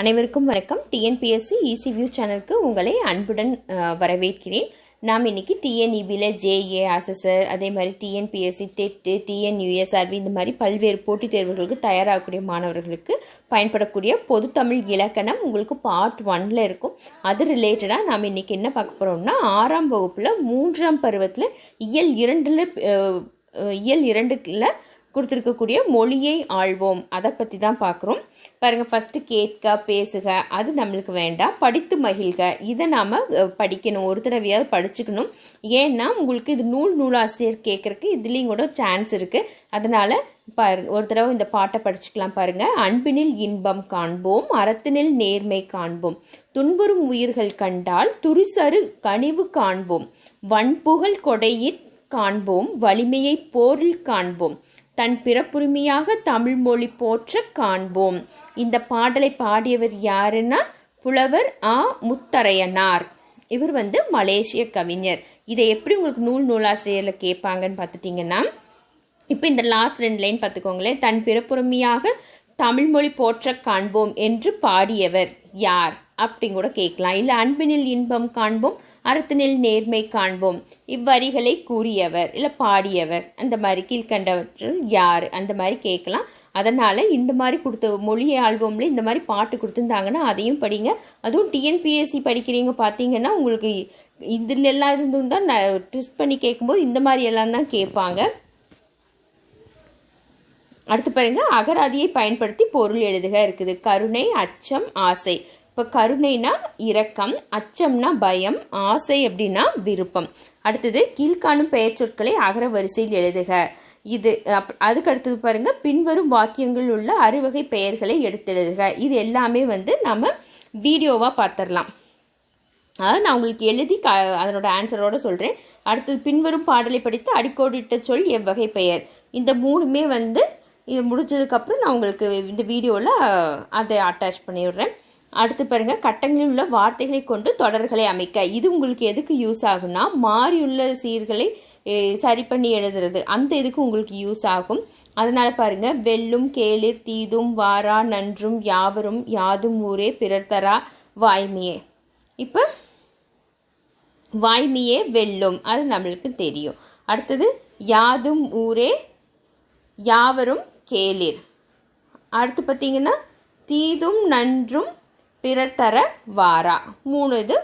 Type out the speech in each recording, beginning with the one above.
அனைவருக்கும் வணக்கம். TNPSC EC view சேனலுக்கு உங்களை அன்புடன் வரவேற்கிறேன். நாம் இன்னைக்கு டிஎன்இபியில் ஜேஏ அசஸர் அதே மாதிரி டிஎன்பிஎஸ்சி டெட்டு டிஎன்யூஎஸ்ஆர்பி இந்த மாதிரி பல்வேறு போட்டித் தேர்வுகளுக்கு தயாராகக்கூடிய மாணவர்களுக்கு பயன்படக்கூடிய பொது தமிழ் இலக்கணம் உங்களுக்கு பார்ட் ஒன்ல இருக்கும். அது ரிலேட்டடாக நாம் இன்னைக்கு என்ன பார்க்க போகிறோம்னா ஆறாம் வகுப்பில் மூன்றாம் பருவத்தில் இயல் இரண்டில் இயல் இரண்டுல கொடுத்துருக்கக்கூடிய மொழியை ஆள்வோம். அதை பற்றி தான் பார்க்குறோம். பாருங்கள் ஃபஸ்ட்டு கேட்க பேசுக அது நம்மளுக்கு வேண்டாம். படித்து மகிழ்க. இதை நாம் படிக்கணும். ஒரு தடவையாவது படிச்சுக்கணும். ஏன்னா உங்களுக்கு இது நூல் நூலாசிரியர் கேட்குறக்கு இதுலேயும் கூட சான்ஸ் இருக்குது அதனால் பாரு ஒரு தடவை இந்த பாட்டை படிச்சுக்கலாம் பாருங்கள் அன்பினில் இன்பம் காண்போம் அறத்தினில் நேர்மை காண்போம். துன்புறும் உயிர்கள் கண்டால் துரிசரு கனிவு காண்போம். வன்புகழ் கொடையிற் காண்போம் வலிமையை போரில் காண்போம். தன் பிறப்புரிமையாக தமிழ் மொழி போற்ற காண்போம். இந்த பாடலை பாடியவர் யாருன்னா புலவர் ஆ. முத்தரையனார். இவர் வந்து மலேசிய கவிஞர். இதை எப்படி உங்களுக்கு நூல் நூலாசிரியரில் கேட்பாங்கன்னு பார்த்துட்டிங்கன்னா இப்போ இந்த லாஸ்ட் ரெண்டு லைன் பார்த்துக்கோங்களேன். தன் பிறப்புரிமையாக தமிழ்மொழி போற்ற காண்போம் என்று பாடியவர் யார்? அப்படி கூட கேட்கலாம். இல்லை அன்பினில் இன்பம் காண்போம் அறத்தினில் நேர்மை காண்போம். இவ்வரிகளை கூறியவர் இல்லை பாடியவர் அந்த மாதிரி கீழ்கண்டவற்றில் யார் அந்த மாதிரி கேட்கலாம். அதனால் இந்த மாதிரி கொடுத்த மொழி ஆல்பமில் இந்த மாதிரி பாட்டு கொடுத்துருந்தாங்கன்னா அதையும் படிங்க. அதுவும் டிஎன்பிஎஸ்சி படிக்கிறீங்க பார்த்தீங்கன்னா உங்களுக்கு இதில் எல்லாம் இருந்தும் தான் ட்விஸ்ட் பண்ணி கேட்கும்போது இந்த மாதிரி எல்லாம் தான் கேட்பாங்க. அடுத்து பாருங்க அகராதியை பயன்படுத்தி பொருள் எழுதுக இருக்குது. கருணை அச்சம் ஆசை. இப்போ கருணைனா இரக்கம் அச்சம்னா பயம் ஆசை அப்படின்னா விருப்பம். அடுத்தது கீழ்காணும் பெயர் சொற்களை அகர வரிசையில் எழுதுக. இது அப் அதுக்கு அடுத்தது பாருங்கள் பின்வரும் வாக்கியங்கள் உள்ள அறுவகை பெயர்களை எடுத்தெழுதுக. இது எல்லாமே வந்து நம்ம வீடியோவாக பார்த்துடலாம் அதாவது நான் உங்களுக்கு எழுதி க அதனோட ஆன்சரோடு சொல்கிறேன் அடுத்தது பின்வரும் பாடலை படித்து அடிக்கோடிட்ட சொல் எவ்வகை பெயர். இந்த மூணுமே வந்து இது முடிஞ்சதுக்கப்புறம் நான் உங்களுக்கு இந்த வீடியோவில் அதை அட்டாச் பண்ணிவிடுறேன். அடுத்து பாருங்க கட்டங்களில் உள்ள வார்த்தைகளை கொண்டு தொடர்களை அமைக்க. இது உங்களுக்கு எதுக்கு யூஸ் ஆகும்னா மாறியுள்ள சீர்களை சரி பண்ணி எழுதுறது. அந்த இதுக்கு உங்களுக்கு யூஸ் ஆகும். அதனால பாருங்க வெல்லும் கேளிர் தீதும் வாரா நன்றும் யாவரும் யாதும் ஊரே பிறர்தரா வாய்மையே. இப்போ வாய்மையே வெல்லும். அது நம்மளுக்கு தெரியும். அடுத்தது யாதும் ஊரே யாவரும் கேளிர். அடுத்து பார்த்தீங்கன்னா தீதும் நன்றும் பிறர் தர வாரா. மூணு இது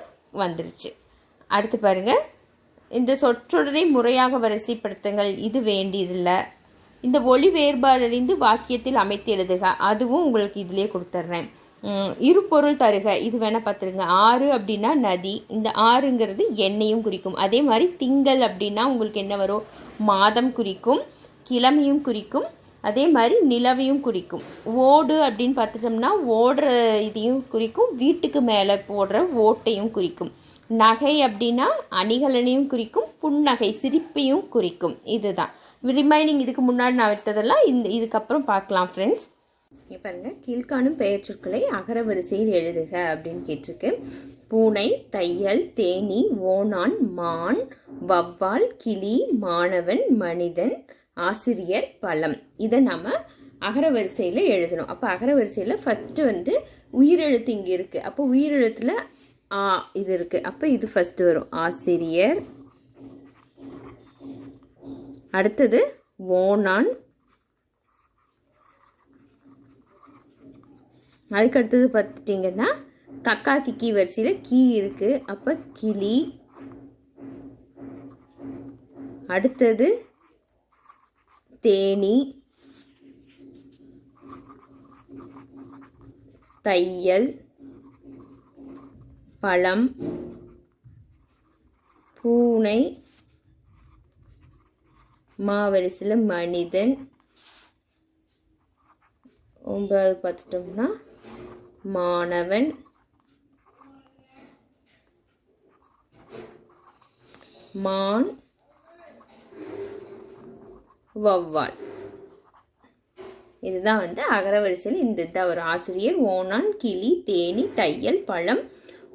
வந்துருச்சு. அடுத்து பாருங்க. இந்த சொற்றொடரை முறையாக வரிசைப்படுத்துங்கள். இது வேண்டியதில்லை. இந்த ஒளி வேறுபாடு அறிந்து வாக்கியத்தில் அமைத்து எழுதுக. அதுவும் உங்களுக்கு இதிலே கொடுத்துட்றேன் இரு இருபொருள் தருக. இது வேணால் பார்த்துருங்க ஆறு அப்படின்னா நதி. இந்த ஆறுங்கிறது எண்ணெயும் குறிக்கும். அதே மாதிரி திங்கள் அப்படின்னா உங்களுக்கு என்ன வரும்? மாதம் குறிக்கும் கிழமையும் குறிக்கும் அதே மாதிரி நிலவையும் குறிக்கும். ஓடு அப்படின்னு பார்த்துட்டோம்னா ஓடுற இதையும் குறிக்கும். வீட்டுக்கு மேலே போடுற ஓட்டையும் குறிக்கும். நகை அப்படின்னா அணிகலனையும் குறிக்கும். புன்னகை சிரிப்பையும் குறிக்கும். இதுதான். ரிமைனிங் இதுக்கு முன்னாடி நான் விட்டதெல்லாம் இந்த இதுக்கப்புறம் பார்க்கலாம் ஃப்ரெண்ட்ஸ் பாருங்க. கீழ்காணும் பெயர் சொற்களை அகர வரிசையில் எழுதுக அப்படின்னு கேட்டிருக்கு பூனை தையல் தேனி ஓணான் மான் வவ்வால் கிளி மாணவன் மனிதன் ஆசிரியர் பழம் இதை நம்ம அகர வரிசையில் எழுதணும். அப்போ அகர வரிசையில் ஃபஸ்ட்டு வந்து உயிரெழுத்து இங்கே இருக்குது அப்போ உயிரெழுத்தில் ஆ இது இருக்குது அப்போ இது ஃபஸ்ட்டு வரும். ஆசிரியர். அடுத்தது ஓணான் அதுக்கு அடுத்தது பார்த்துட்டிங்கன்னா கக்காக்கி கீ வரிசையில் கீ இருக்குது அப்போ கிளி. அடுத்தது தேனி. தையல். பழம். பூனை. மாவரிசையில் மனிதன். ஒன்பதாவது பார்த்துட்டோம்னா மாணவன். மான். வௌவால். இதுதான் வந்து அகரவரிசையில் இந்த இதுதான் ஒரு ஆசிரியர். ஓணான் கிளி தேனி தையல் பழம்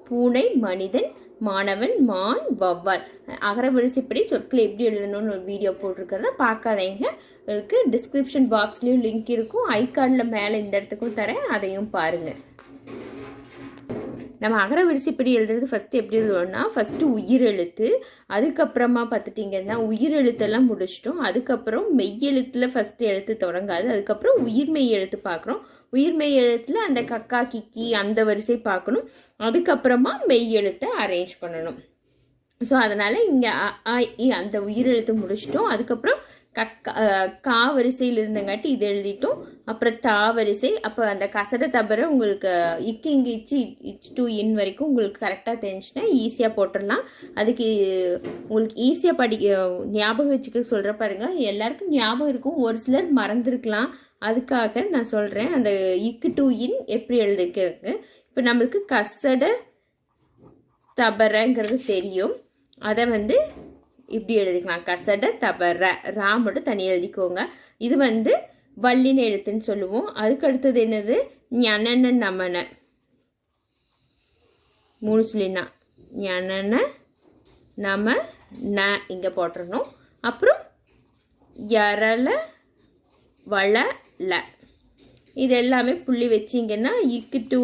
பூனை மனிதன் மாணவன் மான் வௌவால். அகரவரிசைப்படி சொற்களை எப்படி எழுதணும்னு ஒரு வீடியோ போட்டிருக்கிறத பார்க்காதீங்க. இருக்குது டிஸ்கிரிப்ஷன் பாக்ஸ்லேயும் லிங்க் இருக்கும். ஐ கார்டில் மேலே இந்த இடத்துக்கும் தரேன். அதையும் பாருங்கள் நம்ம அகர வரிசைப்படி எழுதுறது ஃபஸ்ட்டு எப்படி எழுதுவோம்னா ஃபஸ்ட்டு உயிர் எழுத்து அதுக்கப்புறமா பார்த்துட்டிங்கன்னா உயிர் எழுத்தெல்லாம் முடிச்சிட்டோம். அதுக்கப்புறம் மெய்யெழுத்தில் ஃபஸ்ட்டு எழுத்து தொடங்காது. அதுக்கப்புறம் உயிர் மெய் எழுத்து பார்க்குறோம். உயிர் மெய் எழுத்தில் அந்த கக்கா கிக்கி அந்த வரிசை பார்க்கணும். அதுக்கப்புறமா மெய் எழுத்தை அரேஞ்ச் பண்ணணும். ஸோ அதனால் இங்கே அந்த உயிரெழுத்து முடிச்சிட்டோம். அதுக்கப்புறம் கட் கா வரிசையில் இருந்தங்காட்டி இது எழுதிட்டோம். அப்புறம் தா வரிசை அப்போ அந்த கசடை தவிர உங்களுக்கு இக்கு இங்கே இச்சு இச் டூ இன் வரைக்கும் உங்களுக்கு கரெக்டாக தெரிஞ்சுன்னா ஈஸியாக போட்டுடலாம். அதுக்கு உங்களுக்கு ஈஸியாக படி ஞாபகம் வச்சுக்க சொல்கிற பாருங்க. எல்லாருக்கும் ஞாபகம் இருக்கும். ஒரு சிலர் மறந்துருக்கலாம். அதுக்காக நான் சொல்கிறேன் அந்த இக்கு டூ இன் எப்படி எழுதிக்கிறது இப்போ நம்மளுக்கு கசடை தபரங்கிறது தெரியும். அதை வந்து இப்படி எழுதிக்கலாம். கசட தபர ரா மட்டும் தனி எழுதிக்கோங்க. இது வந்து வல்லின எழுத்துன்னு சொல்லுவோம். அதுக்கு அடுத்தது என்னது? ஞனன நமன. மூணு சொல்லினா ஞனன நம ந இங்கே போட்டுறணும். அப்புறம் யரல வள ல இது எல்லாமே புள்ளி வச்சிங்கன்னா இக்கு டூ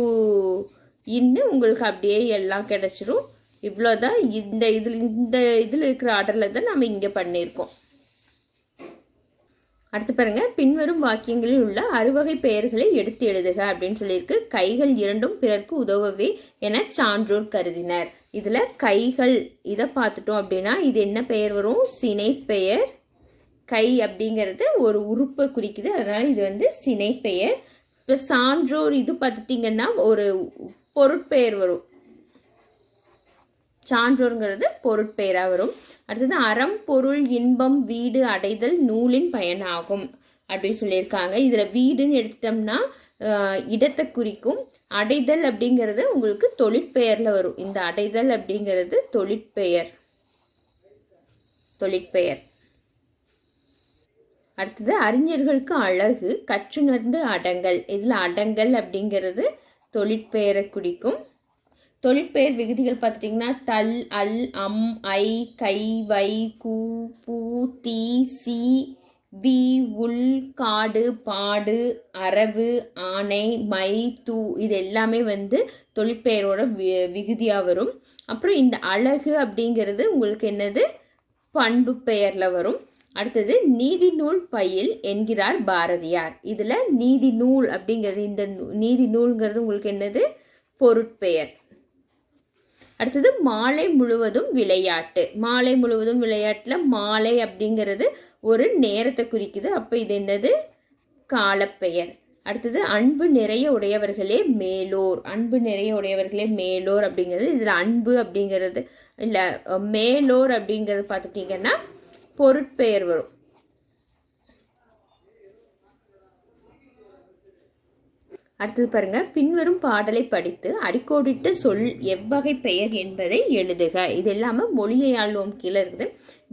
இன்னு உங்களுக்கு அப்படியே எல்லாம் கிடச்சிரும். இவ்வளோதான் இந்த இதில் இந்த இதில் இருக்கிற ஆர்டரில் தான் நம்ம இங்கே பண்ணியிருக்கோம். அடுத்து பாருங்க. பின்வரும் வாக்கியங்களில் உள்ள அறுவகை பெயர்களை எடுத்து எழுதுக அப்படின்னு சொல்லியிருக்கு. கைகள் இரண்டும் பிறர்க்கு உதவவே என சான்றோர் கருதினர். இதில் கைகள் இதை பார்த்துட்டோம் அப்படின்னா இது என்ன பெயர் வரும்? சினை பெயர். கை அப்படிங்கிறது ஒரு உறுப்பை குறிக்குது. அதனால் இது வந்து சினை பெயர். இப்போ சான்றோர் இது பார்த்துட்டிங்கன்னா ஒரு பொருட்பெயர் வரும். சான்றோருங்கிறது பொருட்பெயராக வரும். அடுத்தது அறம் பொருள் இன்பம் வீடு அடைதல் நூலின் பயனாகும் அப்படின்னு சொல்லியிருக்காங்க. இதில் வீடுன்னு எடுத்துட்டோம்னா இடத்தை குறிக்கும். அடைதல் அப்படிங்கிறது உங்களுக்கு தொழிற்பெயரில் வரும். இந்த அடைதல் அப்படிங்கிறது தொழிற்பெயர். தொழிற்பெயர். அடுத்தது அறிஞர்களுக்கு அழகு கற்றுணர்ந்து அடங்கல். இதில் அடங்கல் அப்படிங்கிறது தொழிற்பெயரை குறிக்கும். தொழிற்பெயர் விகுதிகள் பார்த்துட்டிங்கன்னா தல் அல் அம் ஐ கை வை கூ பூ தீ சி வி உள் காடு பாடு அரவு ஆனை மை தூ இது எல்லாமே வந்து தொழிற்பெயரோட வி விகுதியாக வரும். அப்புறம் இந்த அழகு அப்படிங்கிறது உங்களுக்கு என்னது? பண்பு பெயரில் வரும். அடுத்தது நீதி நூல் பயில் என்கிறார் பாரதியார். இதில் நீதி நூல் அப்படிங்கிறது இந்த நீதி நூல்ங்கிறது உங்களுக்கு என்னது? பொருட்பெயர். அடுத்தது மாலை முழுவதும் விளையாட்டு. மாலை முழுவதும் விளையாட்டில் மாலை அப்படிங்கிறது ஒரு நேரத்தை குறிக்குது. அப்போ இது என்னது? காலப்பெயர். அடுத்தது அன்பு நிறைய உடையவர்களே மேலோர். அன்பு நிறைய உடையவர்களே மேலோர் அப்படிங்கிறது இதில் அன்பு அப்படிங்கிறது இல்லை மேலோர் அப்படிங்கிறது பார்த்துட்டிங்கன்னா பொருட்பெயர் வரும். அடுத்தது பாருங்க. பின்வரும் பாடலை படித்து அடிக்கோடிட்ட சொல் எவ்வகை பெயர் என்பதை எழுதுக. இது இல்லாமல் மொழியை ஆள்வோம் கீழே இருக்குது.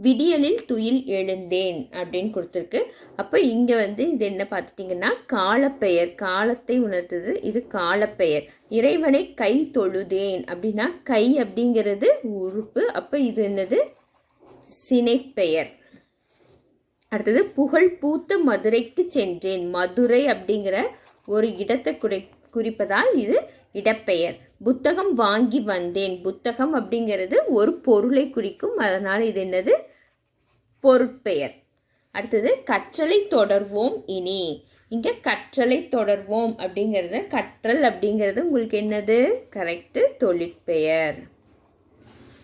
விடியலில் துயில் எழுந்தேன் அப்படின்னு கொடுத்துருக்கு. அப்போ இங்கே வந்து இது என்ன பார்த்துட்டிங்கன்னா காலப்பெயர் காலத்தை உணர்த்தது. இது காலப்பெயர். இறைவனை கை தொழுதேன் அப்படின்னா கை அப்படிங்கிறது உறுப்பு. அப்போ இது என்னது? சினைப்பெயர். அடுத்தது புகழ் பூத்த மதுரைக்கு சென்றேன். மதுரை அப்படிங்கிற ஒரு இடத்தை குறி குறிப்பதால் இது இடப்பெயர். புத்தகம் வாங்கி வந்தேன். புத்தகம் அப்படிங்கிறது ஒரு பொருளை குறிக்கும். அதனால் இது என்னது? பொருட்பெயர். அடுத்தது கற்றலை தொடர்வோம் இனி. இங்கே கற்றலை தொடர்வோம் அப்படிங்கிறது கற்றல் அப்படிங்கிறது உங்களுக்கு என்னது? கரெக்டு தொழிற்பெயர்.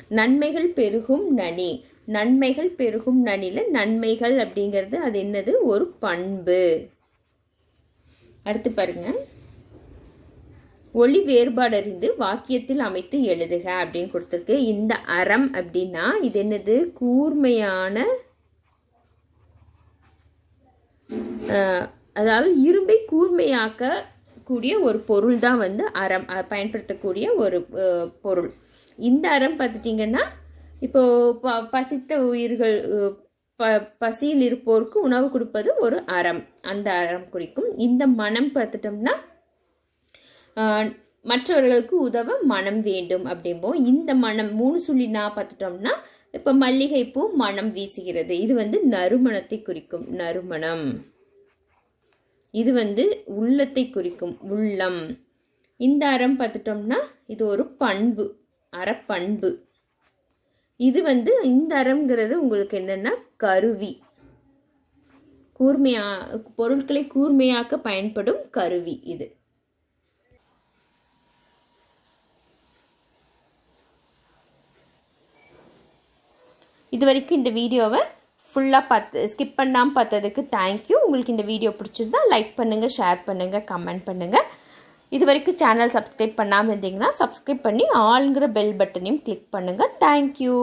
நன்மைகள் பெருகும் நனி. நன்மைகள் பெருகும் நனில நன்மைகள் அப்படிங்கிறது அது என்னது? ஒரு பண்பு. அடுத்து பாருங்க. ஒளி வேறுபாடு அறிந்து வாக்கியத்தில் அமைத்து எழுதுக அப்படின்னு கொடுத்துருக்கு. இந்த அறம் அப்படின்னா இது என்னது? கூர்மையான அதாவது இரும்பை கூர்மையாக்க கூடிய ஒரு பொருள் தான் வந்து அறம். பயன்படுத்தக்கூடிய ஒரு பொருள். இந்த அறம் பார்த்துட்டிங்கன்னா இப்போ ப பசித்த உயிர்கள் ப பசியில் இருப்போருக்கு உணவு கொடுப்பது ஒரு அறம். அந்த அறம் குறிக்கும். இந்த மனம் பார்த்துட்டோம்னா மற்றவர்களுக்கு உதவ மனம் வேண்டும் அப்படிம்போம். இந்த மனம் மூணு சொல்லி நான் பார்த்துட்டோம்னா இப்போ மல்லிகைப்பூ மனம் வீசுகிறது. இது வந்து நறுமணத்தை குறிக்கும். நறுமணம். இது வந்து உள்ளத்தை குறிக்கும். உள்ளம். இந்த அறம் பார்த்துட்டோம்னா இது ஒரு பண்பு. அறப்பண்பு. இது வந்து இந்த அறம்ங்கிறது உங்களுக்கு என்னென்னா கருவி. கூர்மையா பொருட்களை கூர்மையாக்க பயன்படும் கருவி இது. இது வரைக்கும் இந்த வீடியோவை ஃபுல்லாக பார்த்து ஸ்கிப் பண்ணாமல் பார்த்ததுக்கு தேங்க்யூ உங்களுக்கு இந்த வீடியோ பிடிச்சிருந்தா லைக் பண்ணுங்கள் ஷேர் பண்ணுங்கள் கமெண்ட் பண்ணுங்கள் இது வரைக்கும் சேனல் சப்ஸ்கிரைப் பண்ணாமல் இருந்தீங்கன்னா சப்ஸ்கிரைப் பண்ணி ஆளுங்கிற பெல் பட்டனையும் கிளிக் பண்ணுங்கள் தேங்க்யூ